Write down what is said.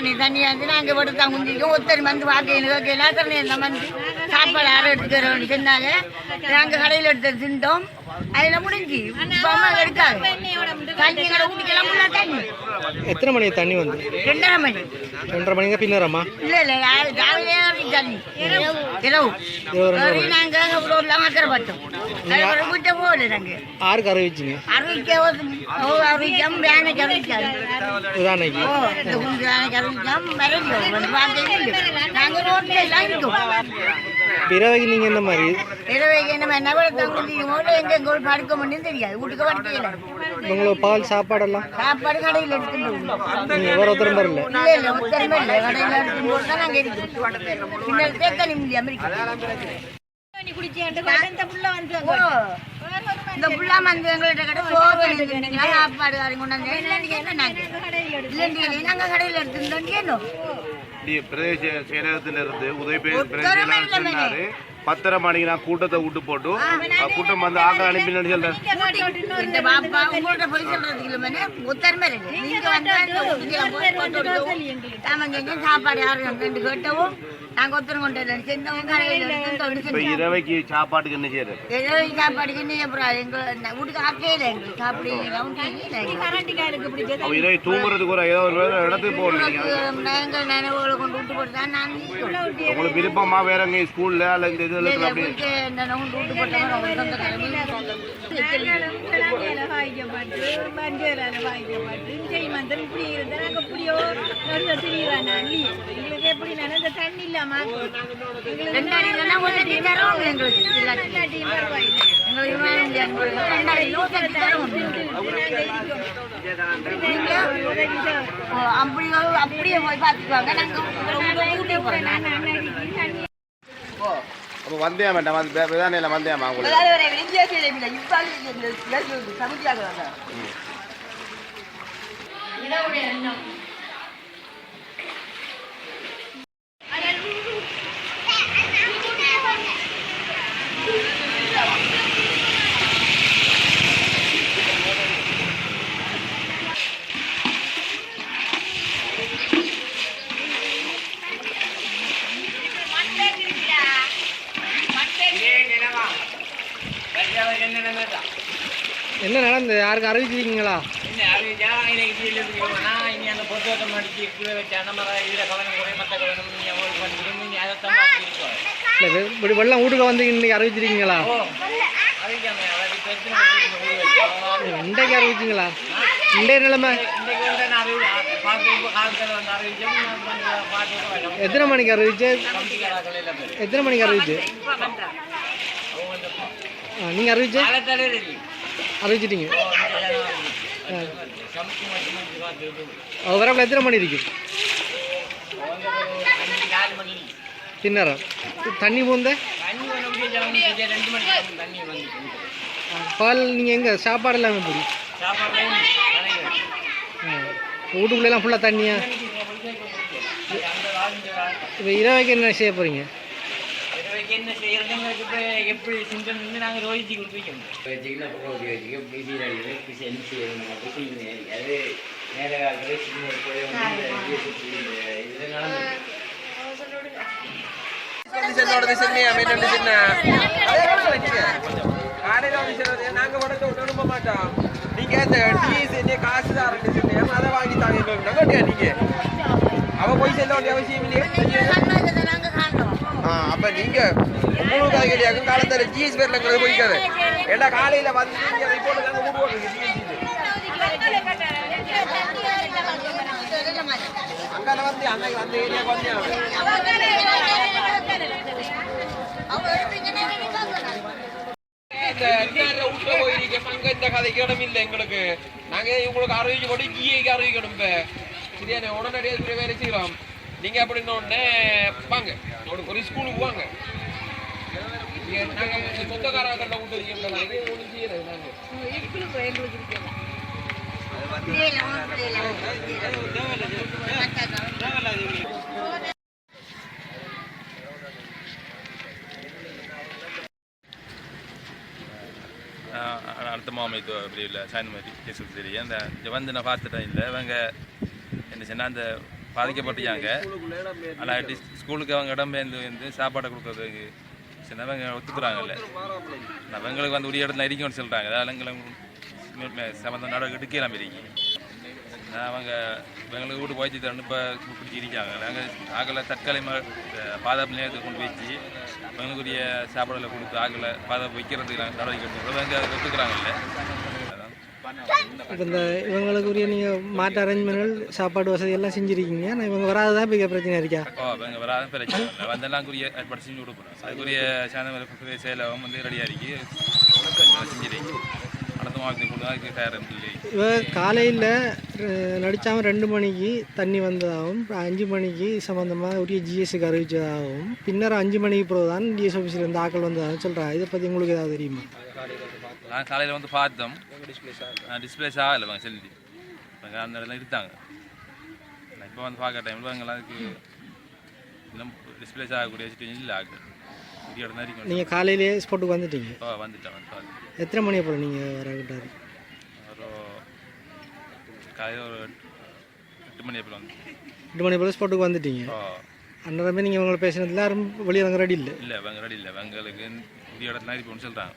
மணி தண்ணியாக இருந்து நாங்கள் படுத்தா குந்திக்கும் ஒருத்தர் வந்து வாக்கையில் கேட்கல. அத்தனை மந்தி சாப்பாடு ஆறு எடுத்துக்கிறோம்னு சொன்னாங்க. நாங்கள் கடையில் எடுத்து தின்றோம் அதில் முடிஞ்சு. இப்போ அம்மா எடுக்காது தண்ணி கடை ஊட்டிக்கலாம் முன்னா தண்ணி. எத்தனை மணிக்கு தண்ணி வந்து? ரெண்டரை மணி. ரெண்டரை மணிக்கு பின்னரம்மா இல்லை இல்லை ராவிலே தண்ணி. இரவு. இரவு நாங்கள் ரோட்லாம் அக்கறைப்பட்டோம் அது வீட்டை போகல நாங்கள் ஆருக்கு அறிவிச்சிங்க? அறிவிக்க அறிவிக்கம் வேலைக்கு அறிவிக்காது. இதானைக்கு வேலைக்கு வந்து பார்த்தீங்க நாங்கள் ரோட்டில் எல்லாம் இருக்கோம். பிறவைக்கு நீங்கள் என்ன மாதிரி? இரவைக்கு என்ன என்ன தங்குதியும் எங்கே எங்கே படுக்க முடியும் தெரியாது. வீட்டுக்கு படுக்கையில் உங்களுக்கு பால் சாப்பாடெல்லாம்? சாப்பாடு கடையில் எடுத்துட்டு. நீங்கள் வேறு ஒருத்தரும் வரல இல்ல இல்ல உத்தரமே இல்ல. கடையில் எடுத்துட்டு போட்டு தான் நாங்கள் இருக்கோம் பின்னர் தேக்க நிம்மதி அமெரிக்கா. ஓ, இந்த புள்ளா வந்து எங்கள்கிட்ட கடை சோறு எழுதிருந்தீங்களா சாப்பாடு காரியம் கொண்டாந்து இல்லைன்னு நாங்கள் கடையில் எடுத்துருந்தோம் டி- பிரதேச செயலகத்திலிருந்து உதவி பிரதேச சொன்னாரு. பத்தரை மணிக்கு நான் கூட்டத்தை விட்டு போட்டு கூட்டம் வந்து ஆக்க அனுப்பினு சொல்றேன். இல்லை இரவைக்கு சாப்பாட்டுக்கு என்ன செய்யறது? ஏதோ சாப்பாடுக்கு நீ அப்புறம் எங்க வீட்டுக்கு எங்களுக்கு. சாப்பிடு அவ இரவு தூங்குறதுக்கு ஒரு ஏதோ ஒரு இடத்துக்கு போகணும் நாங்கள் நினைவுகளை கொண்டு விட்டு போட்டு தான் நான் உங்களுக்கு விருப்பமா வேற எங்க ஸ்கூல்ல அல்ல இந்த அப்படி அப்படியே போய் பார்த்துக்குவாங்க நாங்கள் கூட்டி போகிறோம் அப்போ வந்தேன் வேண்டாம் வந்து வந்தேன் வந்தேமா உங்களுக்கு என்ன நடந்தது? யாருக்கு அறிவிச்சிருக்கீங்களா இப்படி வெள்ளம் வீட்டுக்கு வந்து இன்னைக்கு அறிவிச்சிருக்கீங்களா? இன்றைக்கு அறிவிச்சிங்களா? இன்றைய நிலைமை? எத்தனை மணிக்கு அறிவிச்சு? எத்தனை மணிக்கு அறிவிச்சு? ஆ நீங்கள் அறிவிச்சு? அறிவிச்சிட்டீங்க ஆ. வரப்பில் எத்தனை மணி இருக்கு? தின்னரா தண்ணி பூந்த? பால் நீங்கள் எங்கே? சாப்பாடு எல்லாமே போடி வீட்டுக்குள்ளெல்லாம் ஃபுல்லாக தண்ணியா? இப்போ இரவைக்கு என்ன செய்ய போகிறீங்க என்ன செய்யறது எங்களுக்கு இப்போ எப்படி சிந்தனை நாங்கள் ரோஹித்தி கொடுத்துருக்கோம் வச்சுக்கல ப்ரோடி வச்சுக்க பிசி அடிக்கிறது பிசி என்ன பிசி அது நேர காலத்தில் சின்ன போய் வந்து இதில் நடந்து நாங்க உடனே விட மாட்டோம் நீங்க இந்த டிஎஸ் காசு தான் சொன்னேன் அதை வாங்கி தாங்க நகட்டியா நீங்க அவ போய் செல்ல வேண்டிய அவசியம் இல்லையே அப்ப நீங்க உங்களுக்கு கிடையாது ஜிஎஸ் இருக்கிறது போய்க்காது ஏன்னா காலையில வந்து நீங்க ரிப்போர்ட் நாங்க வந்து அன்னைக்கு அந்த உள்ள அங்க இந்த கதைக்கு இடம் இல்லை எங்களுக்கு. நாங்க உங்களுக்கு அறிவிச்சு போட்டு ஜிஐக்கு அறிவிக்கணும் இப்ப. சரியான உடனடியாக வேலை செய்யலாம். நீங்க அப்படின்னு உடனே வாங்க. ஒரு- ஒரு ஸ்கூலுக்கு வாங்க நீங்க நாங்க சொந்தக்காரங்க விட்டு இருக்கோம் ஒன்றும் செய்யறது நாங்க ஆஹ் அடுத்த மாமைத்துவ பிரிவில் சாயந்தரம் பேசுறது தெரியும் அந்த வந்து நான் பார்த்துட்டேன் இல்லை இவங்க என்ன சொன்னால் அந்த பாதிக்கப்பட்டுச்சாங்க ஆனால் ஸ்கூலுக்கு அவங்க இடம்பெயர்ந்து வந்து சாப்பாடை கொடுக்கறதுக்கு சின்னவங்க ஒத்துக்குறாங்கல்ல. அவங்களுக்கு வந்து உரிய இடத்துல இருக்கும்னு சொல்கிறாங்க அதனால சம்மந்த நடவடிக்கை எடுக்கலாம் இருக்கு அவங்க எங்களுக்கு வீட்டு போய்ச்சி தரணும் இப்போ பிடிச்சி இருக்காங்க. நாங்கள் ஆகலை தற்காலிகமாக பாதுகாப்பு நிலையத்துக்கு கொண்டு வச்சு எங்களுக்குரிய சாப்பாடுகளை கொடுத்து ஆகலை பாதுகாப்பு வைக்கிறதுக்கு நாங்கள் நடவடிக்கை எடுத்துக்கிறோம் அவங்க அதை ஒத்துக்குறாங்கல்ல. இப்போ இந்த இவங்களுக்குரிய நீங்கள் மாற்று அரேஞ்ச்மெண்ட்கள் சாப்பாடு வசதி எல்லாம் செஞ்சுருக்கீங்க. ஆனால் இவங்க வராததான் இப்போ பிரச்சனை இருக்கா? ஓ அவங்க வராத பிரச்சனை இல்லை. வந்தெல்லாம் குறிய ஏற்பாடு செஞ்சு கொடுக்குறோம் அதுக்குரிய சாயந்தர செயலம் வந்து ரெடியாக இருக்கு. செஞ்சிருக்கு காலையில் நடித்தாமல் ரெண்டு மணிக்கு தண்ணி வந்ததாகவும் அஞ்சு மணிக்கு சம்மந்தமாக உரிய ஜிஎஸ்க்கு அறிவிச்சதாகவும் பின்னர் அஞ்சு மணிக்கு பிறகு தான் டிஎஸ் ஆஃபீஸில் இருந்து ஆக்கள் வந்ததாகவும் சொல்கிறாங்க இதை பற்றி உங்களுக்கு ஏதாவது தெரியுமா? நான் காலையில் வந்து பார்த்தோம். டிஸ்பிளேஸ் ஆகலை அவங்க செல்லி. அந்த இடத்துல எடுத்தாங்க நான் இப்போ வந்து பார்க்குற டைமில் அவங்களாம் அதுக்கு இன்னும் டிஸ்பிளேஸ் ஆகக்கூடிய சுச்சுவேஷன் இல்லை ஆகுது நீங்கள் காலையிலேயே ஸ்பாட்டுக்கு வந்துட்டீங்க? ஓ வந்துட்டேன் வந்து எத்தனை மணி அப்புறம் நீங்கள் வரக்கிட்டாரு? ஒரு காலையில் ஒரு எட்டு மணி அப்புறம் வந்து ரெண்டு மணி போல் ஸ்பாட்டுக்கு வந்துட்டீங்க. ஓ அன்னரமே நீங்கள் இவங்களை பேசினதுல யாரும் வெளியே ரெடி இல்லை? இல்லை அவங்க ரெடி இல்லை. அவங்களுக்கு உரிய இடத்துல இப்போ சொல்கிறாங்க